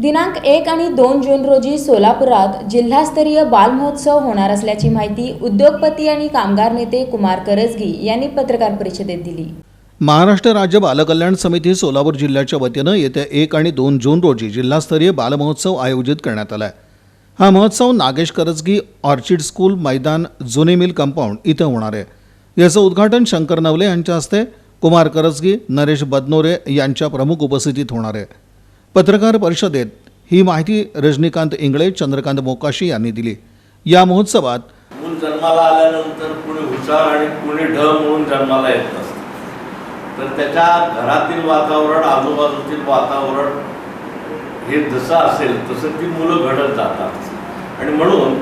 दिनांक एक आणि दोन जून रोजी सोलापुरात जिल्हास्तरीय बालमहोत्सव होणार असल्याची माहिती उद्योगपती आणि कामगार नेते कुमार करजगी यांनी पत्रकार परिषदेत दिली. महाराष्ट्र राज्य बालकल्याण समिती सोलापूर जिल्ह्याच्या वतीनं येत्या एक आणि दोन जून रोजी जिल्हास्तरीय बालमहोत्सव आयोजित करण्यात आला आहे हा महोत्सव नागेश करजगी ऑर्चिड स्कूल मैदान जुने मिल कंपाऊंड इथं होणार आहे. याचं उद्घाटन शंकर नवले यांच्या हस्ते कुमार करजगी नरेश बदनोरे यांच्या प्रमुख उपस्थितीत होणार आहे. पत्रकार परिषदेत ही माहिती रजनीकांत इंगळे चंद्रकांत मोकाशी यांनी दिली. या महोत्सवात मूल जन्माला आल्यानंतर कुणी हुशार आणि कुणी ढ म्हणून जन्माला येत नसतं तर त्याच्या घरातील वातावरण आजूबाजूतील वातावरण हे जसं असेल तसं ती मुलं घडत जातात. आणि म्हणून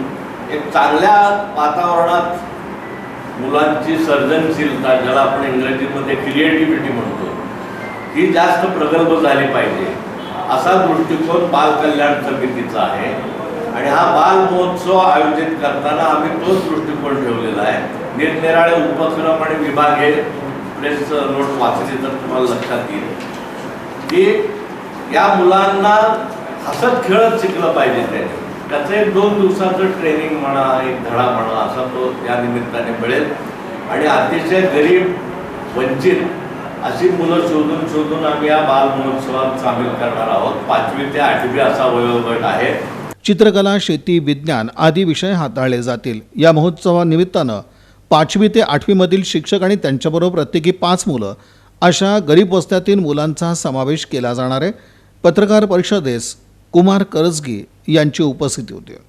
एक चांगल्या वातावरणात मुलांची सर्जनशीलता ज्याला आपण इंग्रजीमध्ये क्रिएटिव्हिटी म्हणतो ही जास्त प्रगल्भ झाली पाहिजे. असा दृष्टिकोन बाल कल्याण समितीचा आहे. आणि हा बाल महोत्सव आयोजित करताना आम्ही तोच दृष्टिकोन ठेवलेला आहे. निरनिराळे उपक्रम आणि विभाग हे प्रेस नोट वाचले तर तुम्हाला लक्षात येईल. की या मुलांना हसत खेळत शिकलं पाहिजे ते. त्याचं एक दोन दिवसाचं ट्रेनिंग म्हणा एक धडा म्हणा असा तो या निमित्ताने मिळेल. आणि अतिशय गरीब वंचित अशी मुलं शोधून शोधून आम्ही या बाल महोत्सवात सामील करणार आहोत. पाचवी ते आठवी असा वयोगट आहे. चित्रकला शेती विज्ञान आदी विषय हाताळले जातील. या महोत्सवानिमित्तानं पाचवी ते आठवीमधील शिक्षक आणि त्यांच्याबरोबर प्रत्येकी पाच मुलं अशा गरीब वस्त्यातील मुलांचा समावेश केला जाणार आहे. पत्रकार परिषदेस कुमार करजगी यांची उपस्थिती होती.